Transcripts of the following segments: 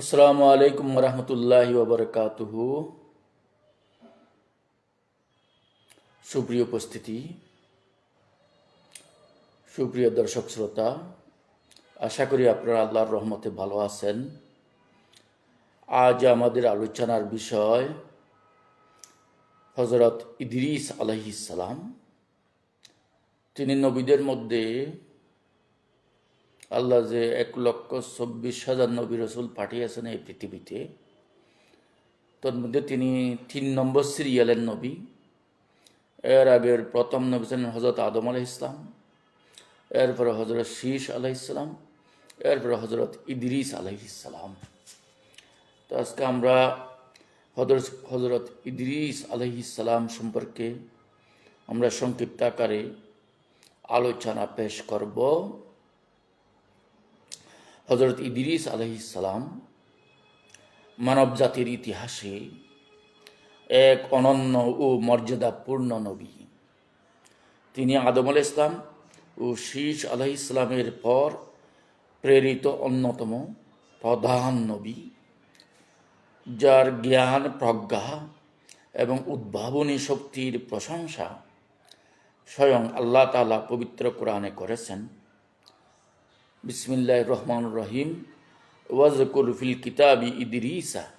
আসসালামু আলাইকুম রহমতুল্লাহ ওবরকাতুহু। সুপ্রিয় উপস্থিতি, সুপ্রিয় দর্শক শ্রোতা, আশা করি আপনারা আল্লাহর রহমতে ভালো আছেন। আজ আমাদের আলোচনার বিষয় হজরত ইদরিস আলহিসাল্লাম তিনি নবীদের মধ্যে আল্লাহ যে এক লক্ষ চব্বিশ হাজার নবী রসুল পাঠিয়েছেন এই পৃথিবীতে। তোর মধ্যে তিনি তিন নম্বর সিরিয়ালের নবী। এর আগের প্রথম নবী ছিলেন হজরত আদম আলহ ইসলাম এরপরে হজরত শীষ আলহ ইসলাম এরপরে হজরত ইদরিস আলহ ইসলাম তো আজকে আমরা হজরত হজরত ইদরিস আলহ ইসলাম সম্পর্কে আমরা সংক্ষিপ্ত আকারে আলোচনা পেশ করব। হজরত ইদিরিস আলহিসাল্লাম মানব জাতির ইতিহাসে এক অনন্য ও মর্যাদাপূর্ণ নবী। তিনি আদম আল ইসলাম ও শীষ আলহ ইসলামের পর প্রেরিত অন্যতম প্রধান নবী, যার জ্ঞান, প্রজ্ঞা এবং উদ্ভাবনী শক্তির প্রশংসা স্বয়ং আল্লাহ তালা পবিত্র কোরআনে করেছেন। বিসমিল্লাহ রহমান রহিম ওয়াজকুর ফিল কিতাবি ইদরিসা।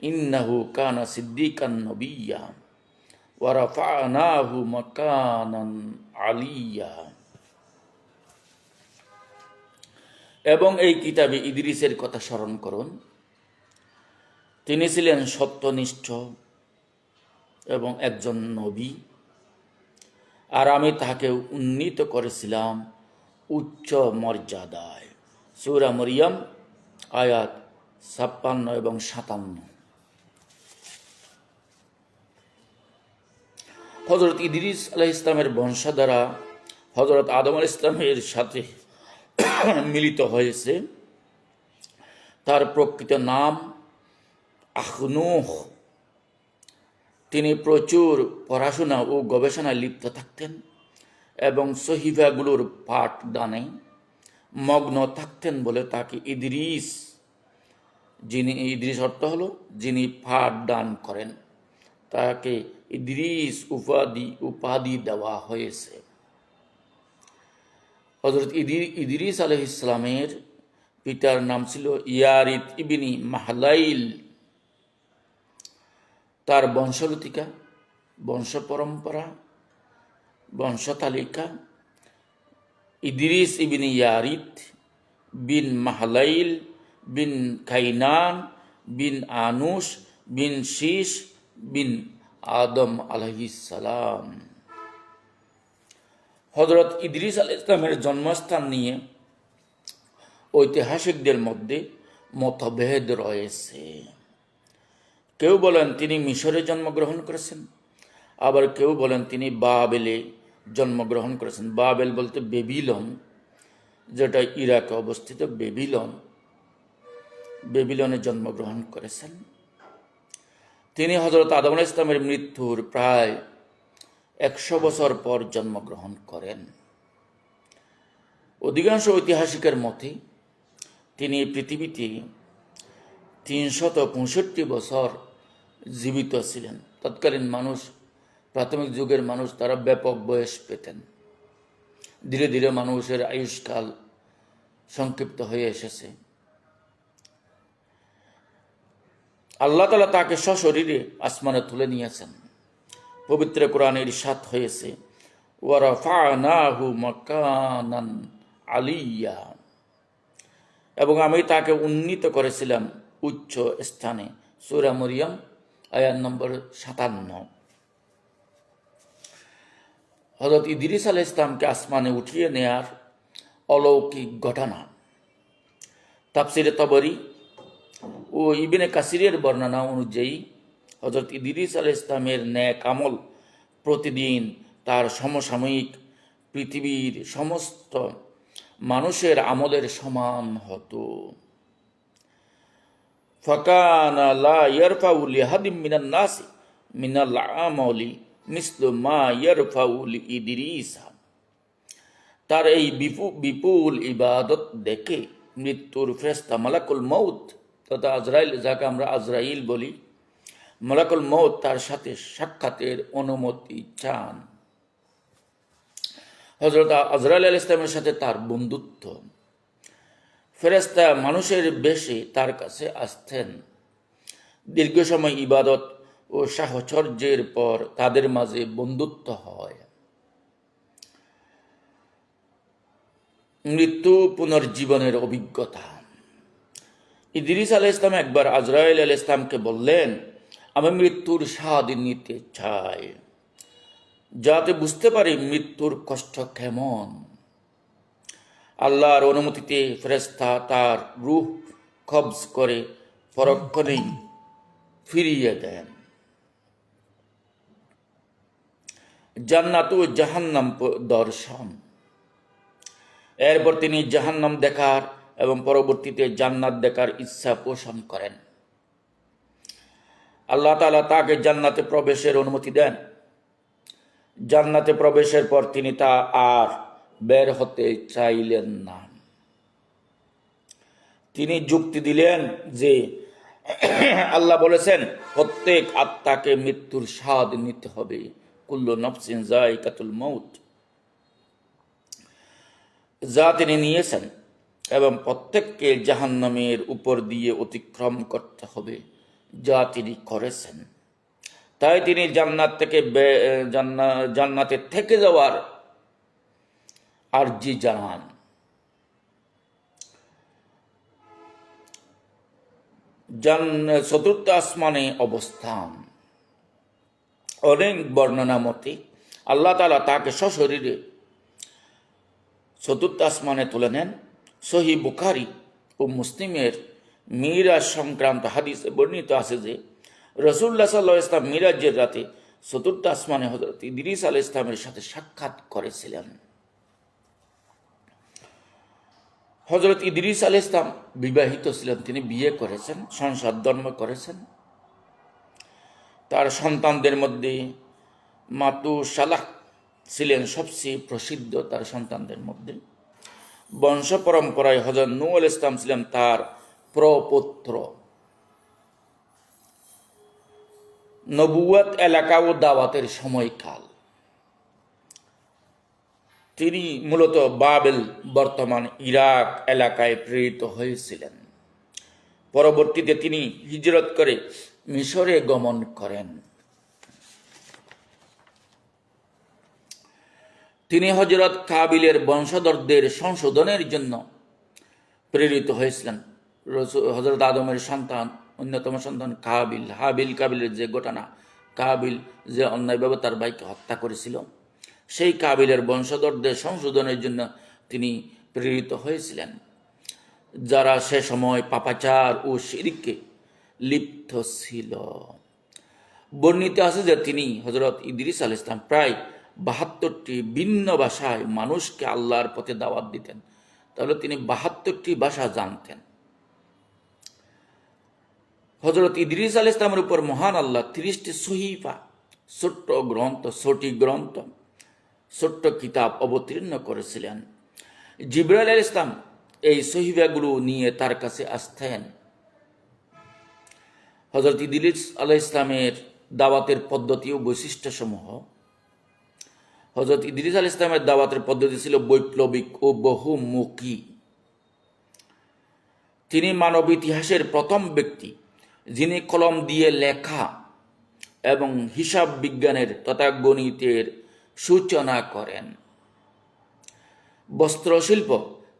ইন্নাহু কানা সিদ্দিকান নবিয়া। ওয়ারাফানাহু মাকানান আলিয়া। এবং এই কিতাবে ইদরিসের কথা স্মরণ করুন। তিনি ছিলেন সত্যনিষ্ঠ এবং একজন নবী। আর আমি তাহাকে উন্নীত করেছিলাম উচ্চ মর্যাদায়। সৌরা মরিয়াম, আয়াত ছাপ্পান্ন এবং সাতান্ন। হজরত ইদিরিস আলাহ ইসলামের বংশধারা হজরত আদম আল ইসলামের সাথে মিলিত হয়েছে। তার প্রকৃত নাম আখনুহ। তিনি প্রচুর পড়াশোনা ও গবেষণায় লিপ্ত থাকতেন। এবং সহিফাগুলোর পাঠ দানে মগ্ন থাকতেন বলে তাকে ইদরিস, যিনি, ইদরিস অর্থ হলো যিনি পাঠ দান করেন। তাকে ইদরিস উপাধি উপাধি দেওয়া হয়েছে। হজরত ইদরিস আলহ ইসলামের পিতার নাম ছিল ইয়ারিত ইবিনি মাহলাইল। তার বংশলতিকা বংশ পরম্পরা বংশতালিকা ইদিরিস ইবিন ইয়ারিত বিন মাহলাইল বিন খাইনান বিন আনুস বিন শীষ বিন আদম আলহিসাম হজরত ইদরিস আল ইসলামের জন্মস্থান নিয়ে ঐতিহাসিকদের মধ্যে মতভেদ রয়েছে। কেউ বলেন তিনি মিশরে জন্মগ্রহণ করেছেন, আবার কেউ বলেন তিনি বাবেলে জন্মগ্রহণ করেছেন। বাবেল বলতে বেবিলন, যেটা ইরাকে অবস্থিত বেবিলন। বেবিলনে জন্মগ্রহণ করেছেন। তিনি হজরত আদম ইসলামের মৃত্যুর প্রায় একশো বছর পর জন্মগ্রহণ করেন। অধিকাংশ ঐতিহাসিকের মতে তিনি পৃথিবীতে তিনশত পঁয়ষট্টি বছর জীবিত ছিলেন। তৎকালীন মানুষ প্রাথমিক যুগের মানুষ তারা ব্যাপক বয়স পেতেন। ধীরে ধীরে মানুষের আয়ুষ্কাল সংক্ষিপ্ত হয়ে এসেছে। আল্লাহ তালা তাকে সশরীরে আসমানে তুলে নিয়েছেন। পবিত্র কোরআনের সাত হয়েছে আলিয়া। এবং আমি তাকে উন্নীত করেছিলাম উচ্চ স্থানে। সুরা মরিয়াম আয়ার নম্বর সাতান্ন। হজরত ইদিরিস আল ইসলামকে আসমানে উঠিয়ে নেয়ার অলৌকিক ঘটনা। তাপসিরে তবরি ও ইবিনে কাসিরের বর্ণনা অনুযায়ী হজরত ইদিরিস আল ইসলামের ন্যাক আমল প্রতিদিন তার সমসাময়িক পৃথিবীর সমস্ত মানুষের আমলের সমান হতো। ফকানা লা ইয়ারফাউল হাদিম মিনান নাসি মিনাল আমলি মিসলু মা ইয়ারফাউল ইদরিসা তার এই বিপু, বিপুল ইবাদত দেখে মৃত্যুর ফেরেশতা মালাকুল মৌত তথা আজরাইল, যাকে আমরা আজরাইল বলি, মালাকুল মৌত তার সাথে সাক্ষাতের অনুমতি চান। হজরত আজরাইল আল ইসলামের সাথে তার বন্ধুত্ব। ফেরেস্তা মানুষের বেশে তার কাছে আসতেন। দীর্ঘ সময় ইবাদত ও সাহচর্যের পর তাদের মাঝে বন্ধুত্ব হয়। মৃত্যু পুনর্জীবনের অভিজ্ঞতা। ইদ্রিস আল ইসলাম একবার আজরাইল আল ইসলামকে বললেন, আমি মৃত্যুর স্বাদ নিতে চাই, যাতে বুঝতে পারি মৃত্যুর কষ্ট কেমন। আল্লাহর অনুমতিতে ফেরেস্তা তার রূহ কবজ করে পরক্ষণেই ফিরিয়ে দেন। জান্নাত ও জাহান্নাম দর্শন। এরপর তিনি জাহান্নাম দেখার এবং পরবর্তীতে জান্নাত দেখার ইচ্ছা পোষণ করেন। আল্লাহ তাআলা তাকে জান্নাতে প্রবেশের অনুমতি দেন। জান্নাতে প্রবেশের পর তিনি তা আর বের হতে চাইলেন না। তিনি যুক্তি দিলেন যে আল্লাহ বলেছেন, প্রত্যেক আত্মাকে মৃত্যুর স্বাদ নিতে হবে। কুল্লু নফসিন জায়কাতুল মৌত যা তিনি নিয়েছেন এবং প্রত্যেককে জাহান্নামের উপর দিয়ে অতিক্রম করতে হবে, যা তিনি করেছেন। তাই তিনি জান্নাত থেকে জান্নাতে থেকে যাওয়ার আর্জি জানান। চতুর্থ আসমানে অবস্থান। অনেক বর্ণনা মতে আল্লাহ তালা তাকে সশরীরে চতুর্থ আসমানে তুলে নেন। সহি বুখারি ও মুসলিমের মিরাজ সংক্রান্ত হাদিসে বর্ণিত আছে যে রসুল্লাহ সাল্লাহ ইসলাম মিরাজের রাতে চতুর্থ আসমানে হজরত ইদ্রিস আল ইসলামের সাথে সাক্ষাৎ করেছিলেন। হজরত ইদ্রিস আল ইসলাম বিবাহিত ছিলেন, তিনি বিয়ে করেছেন, সংসার ধর্ম করেছেন। তার সন্তানদের মধ্যে মাতু সালাহ ছিলেন সবচেয়ে প্রসিদ্ধ তার সন্তানদের মধ্যে। বংশ পরম্পরায় হজরত নূ আল ইসলাম ছিলেন তার প্রপৌত্র। নবুয়াত এলাকা ও দাওয়াতের সময়কাল। তিনি মূলত বাবেল বর্তমান ইরাক এলাকায় প্রেরিত হয়েছিলেন। পরবর্তীতে তিনি হিজরত করে মিশরে গমন করেন। তিনি হজরত কাবিলের বংশধরদের সংশোধনের জন্য প্রেরিত হয়েছিলেন। হজরত আদমের সন্তান, অন্যতম সন্তান কাবিল, হাবিল কাবিলের যে ঘটনা, কাবিল যে অন্যায়ভাবে তার ভাইকে হত্যা করেছিল, সেই কাবিলের বংশধরদের সংশোধনের জন্য তিনি প্রেরিত হয়েছিলেন। যারা সে সময় পাপাচার ও শিরিককে লিপ্ত ছিল বর্ণিত আছে যে তিনি হজরত ইদ্রিস আল ইসলাম প্রায় বাহাত্তরটি ভিন্ন ভাষায় মানুষকে আল্লাহর পথে দাওয়াত দিতেন। তাহলে তিনি বাহাত্তরটি ভাষা জানতেন। হজরত ইদ্রিস আল ইসলামের উপর মহান আল্লাহ তিরিশটি সহিফা, ছোট্ট গ্রন্থ ছোটি গ্রন্থ, ছোট্ট কিতাব অবতীর্ণ করেছিলেন। জিব্রাইল আল ইসলাম এই সহিফাগুলো নিয়ে তার কাছে আসতেন। হজরত ইদিলিস আলাহ ইসলামের দাওয়াতের পদ্ধতি ও বৈশিষ্ট্যসমূহ। হজরত ইদিলিস আল ইসলামের দাওয়াতের পদ্ধতি ছিল বৈপ্লবিক ও বহুমুখী। তিনি মানব ইতিহাসের প্রথম ব্যক্তি যিনি কলম দিয়ে লেখা এবং হিসাব বিজ্ঞানের তথা গণিতের সূচনা করেন। বস্ত্রশিল্প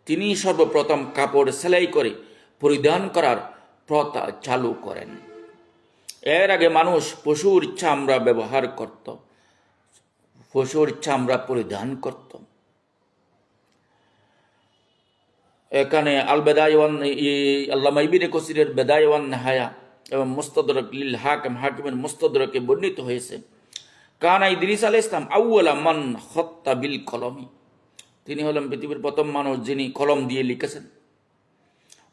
তিনি সর্বপ্রথম কাপড় সেলাই করে পরিধান করার প্রথা চালু করেন। এর আগে মানুষ পশুর চামড়া ব্যবহার করত, পশুর চামড়া পরিধান করত। এখানে আল বেদায়ওয়ান আল্লামা ইবিনে কসিরের বেদায়ওয়ান নাহায়া এবং মুস্তদরক, লিল হাকিম, হাকিমের মুস্তদরকে বর্ণিত হয়েছে। কানা ইদ্রিস আল ইসলাম আউ্লা মান হত্যা বিল কলমি। তিনি হলেন পৃথিবীর প্রথম মানুষ যিনি কলম দিয়ে লিখেছেন।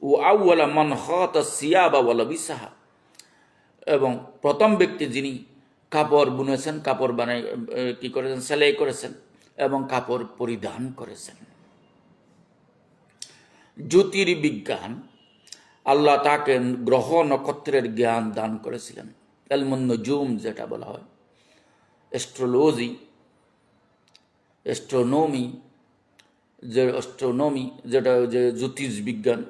ও আউ্লা মান হত সিয়াবা ওয়ালা বিসাহা এবং প্রথম ব্যক্তি যিনি কাপড় বুনেছেন, কাপড় বানাই কি করেছেন? সেলাই করেছেন এবং কাপড় পরিধান করেছেন। জ্যোতির্বিজ্ঞান আল্লাহ তাকে গ্রহ নক্ষত্রের জ্ঞান দান করেছিলেন। এলমন নজুম যেটা বলা হয়। অ্যাস্ট্রোলজি, অ্যাস্ট্রোনমি, যে অ্যাস্ট্রোনমি, যেটা যে জ্যোতির্বিজ্ঞান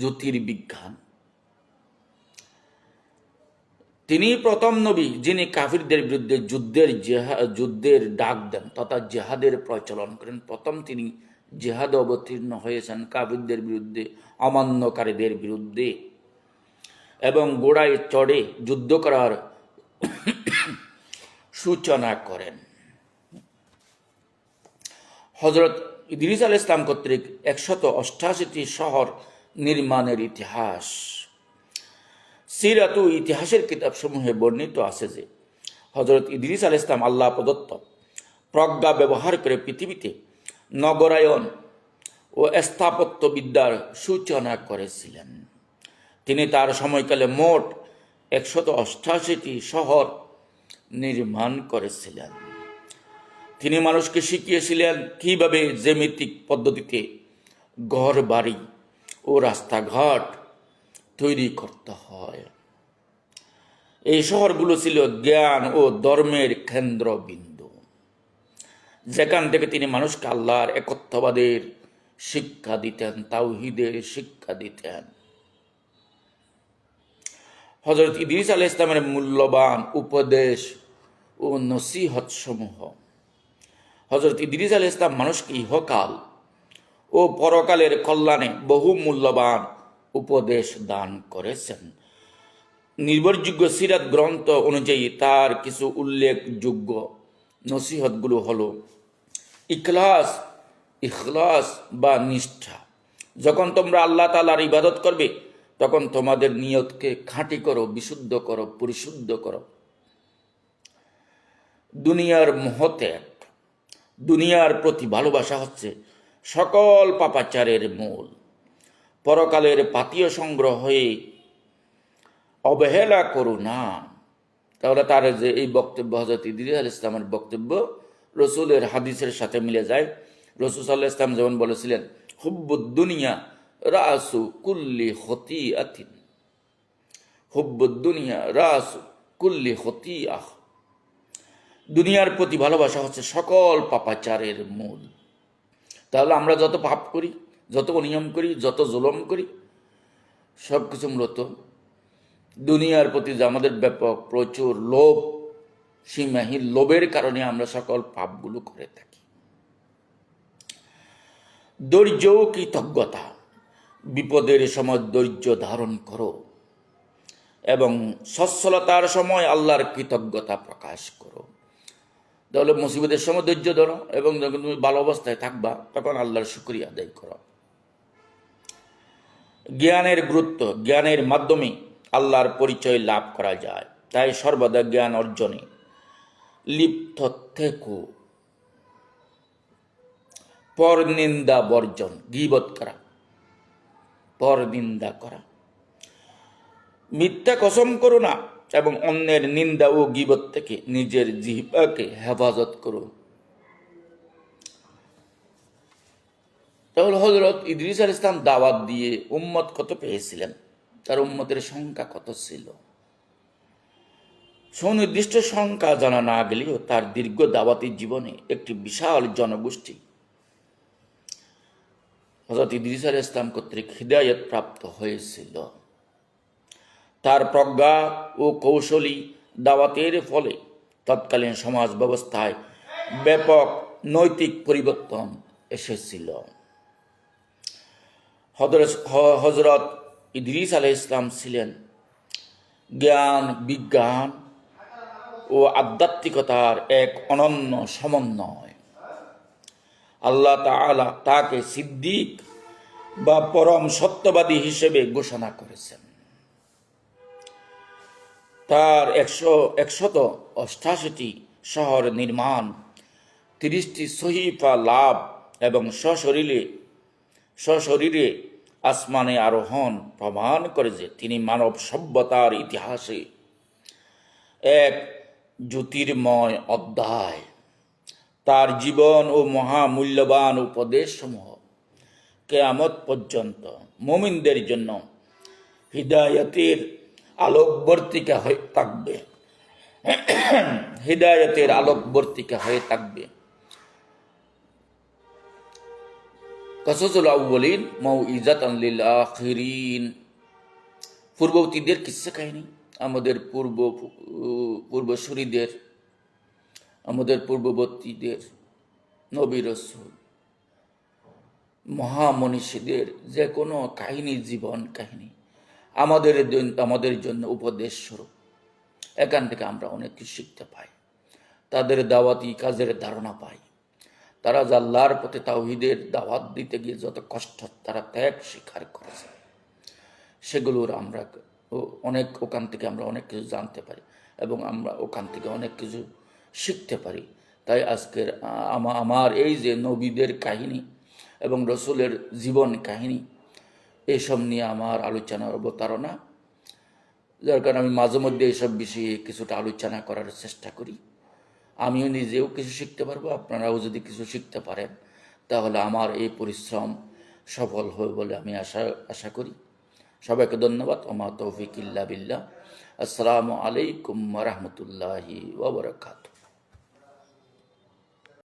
জ্যোতির্বিজ্ঞান তিনি প্রথম নবী যিনি কাফিরদের বিরুদ্ধে যুদ্ধের যুদ্ধের ডাক দেন তথা জেহাদের প্রচলন করেন। প্রথম তিনি জেহাদ অবতীর্ণ হয়েছেন কাফিরদের বিরুদ্ধে, অমান্যকারীদের বিরুদ্ধে এবং গোড়ায় চড়ে যুদ্ধ করার সূচনা করেন। হজরত ইদ্রিস আল ইসলাম কর্তৃক একশত অষ্টাশিটি শহর নির্মাণের ইতিহাস। সিরাত ইতিহাসের কিতাবসমূহে বর্ণিত আছে যে হজরত ইদ্রিস আল ইসলাম আল্লাহ প্রদত্ত প্রজ্ঞা ব্যবহার করে পৃথিবীতে নগরায়ন ও স্থাপত্যবিদ্যার সূচনা করেছিলেন। তিনি তার সময়কালে মোট একশত অষ্টাশিটি শহর নির্মাণ করেছিলেন। তিনি মানুষকে শিখিয়েছিলেন কীভাবে জ্যামিতিক পদ্ধতিতে ঘর বাড়ি ও রাস্তাঘাট তৈরি করতে হয়। এই শহরগুলো ছিল জ্ঞান ও ধর্মের কেন্দ্রবিন্দু। যেখান থেকে তিনি মানুষকে আল্লাহর একত্ববাদের শিক্ষা দিতেন, তাওহিদের শিক্ষা দিতেন। হজরত ইদ্রিস আল ইসলামের মূল্যবান উপদেশ ও নসিহত সমূহ হজরত ইদ্রিস আল ইসলাম মানুষকে ইহকাল ও পরকালের কল্যাণে বহু মূল্যবান উপদেশ দান করেছেন। নির্ভরযোগ্য সিরাত গ্রন্থ অনুযায়ী তার কিছু উল্লেখযোগ্য নসিহতগুলো হলো, ইখলাস ইখলাস বা নিষ্ঠা। যখন তোমরা আল্লাহ তালার ইবাদত করবে, তখন তোমাদের নিয়তকে খাঁটি করো, বিশুদ্ধ করো, পরিশুদ্ধ করো। দুনিয়ার মহত্যাগ দুনিয়ার প্রতি ভালোবাসা হচ্ছে সকল পাপাচারের মূল। পরকালের পাতীয় সংগ্রহ অবহেলা করো না। তাহলে তার যে এই বক্তব্য হজরত ইদির আল ইসলামের বক্তব্য, রসুলের হাদিসের সাথে মিলে যায়। রসুল সাল্লাহ ইসলাম যেমন বলেছিলেন হুব্বুদ্দুনিয়া রাসু কুল্লি হতি আথিন হুব্বুদ্দুনিয়া রাসু কুল্লি হতি আহ দুনিয়ার প্রতি ভালোবাসা হচ্ছে সকল পাপাচারের মূল। তাহলে আমরা যত পাপ করি যত অনিয়ম করি, যত জুলম করি সব কিছু মূলত দুনিয়ার প্রতি যে আমাদের ব্যাপক প্রচুর লোভ, সীমাহীন লোভের কারণে আমরা সকল পাপগুলো করে থাকি। ধৈর্য কৃতজ্ঞতা, বিপদের সময় ধৈর্য ধারণ করো এবং সচ্ছলতার সময় আল্লাহর কৃতজ্ঞতা প্রকাশ করো। তাহলে মুসিবতের সময় ধৈর্য ধরো এবং যখন তুমি ভালো অবস্থায় থাকবা, তখন আল্লাহর শুক্রিয়া আদায় করো। জ্ঞানের গুরুত্ব, জ্ঞানের মাধ্যমে আল্লাহর পরিচয় লাভ করা যায়। তাই সর্বদা জ্ঞান অর্জনে। লিপ্ত থেকো পর নিন্দা বর্জন, গিবত করা। পর নিন্দা করা। মিথ্যা কসম করো না এবং অন্যের নিন্দা ও গিবত থেকে নিজের জিহ্বাকে হেফাজত করো। তাহলে হজরত ইদ্রিস আল ইসলাম দাওয়াত দিয়ে উম্মত কত পেয়েছিলেন? তার উম্মতের সংখ্যা কত ছিল? সুনির্দিষ্ট সংখ্যা জানা না গেলেও তার দীর্ঘ দাওয়াতি জীবনে একটি বিশাল জনগোষ্ঠী হজরত ইদ্রিস আল ইসলাম কর্তৃক হৃদায়ত প্রাপ্ত হয়েছিল। তার প্রজ্ঞা ও কৌশলী দাওয়াতের ফলে তৎকালীন সমাজ ব্যবস্থায় ব্যাপক নৈতিক পরিবর্তন এসেছিল। হজরত ইদ্রিস আলহ ইসলাম ছিলেন জ্ঞান, বিজ্ঞান ও আধ্যাত্মিকতার এক অনন্য সমন্বয়। আল্লাহ তাআলা তাকে সিদ্দিক বা পরম সত্যবাদী হিসেবে ঘোষণা করেছেন। তার একশো, একশত অষ্টাশিটি শহর নির্মাণ, তিরিশটি সহিফা লাভ এবং সশরীরে সশরীরে আসমানে আরোহণ প্রমাণ করে যে তিনি মানব সভ্যতার ইতিহাসে এক জ্যোতির্ময় অধ্যায়। তার জীবন ও মহামূল্যবান উপদেশসমূহ কেয়ামত পর্যন্ত মুমিনদের জন্য হৃদায়তের আলোকবর্তিকা হয়ে থাকবে। হৃদায়তের আলোকবর্তিকা হয়ে থাকবে। কসসুল আউ্বলিন মৌ ইজাত আখিরিন। পূর্ববর্তীদের কিসা কাহিনী? আমাদের পূর্ব, পূর্বসূরীদের, আমাদের পূর্ববর্তীদের, নবী রসুল, মহামনীষীদের যে কোনো কাহিনী, জীবন কাহিনী, আমাদের আমাদের জন্য উপদেশ স্বরূপ। এখান থেকে আমরা অনেক কিছু শিখতে পাই। তাদের দাওয়াতি কাজের ধারণা পাই। তারা জাল্লার পথে তাওহিদের দাওয়াত দিতে গিয়ে যত কষ্ট, তারা ত্যাগ স্বীকার করেছে। সেগুলোর আমরা অনেক ওখান থেকে আমরা অনেক কিছু জানতে পারি এবং আমরা ওখান থেকে অনেক কিছু শিখতে পারি। তাই আজকের আমার এই যে নবীদের কাহিনী এবং রসুলের জীবন কাহিনী এইসব নিয়ে আমার আলোচনার অবতারণা। যার কারণে আমি মাঝে মধ্যে এইসব বিষয়ে কিছুটা আলোচনা করার চেষ্টা করি। আমিও নিজেও কিছু শিখতে পারব, আপনারাও যদি কিছু শিখতে পারেন, তাহলে আমার এই পরিশ্রম সফল হবে বলে আমি আশা আশা করি। সবাইকে ধন্যবাদ। ওমা তৌফিক ইল্লা বিল্লাহ। আসসালামু আলাইকুম রহমতুল্লাহি ওবরাকাত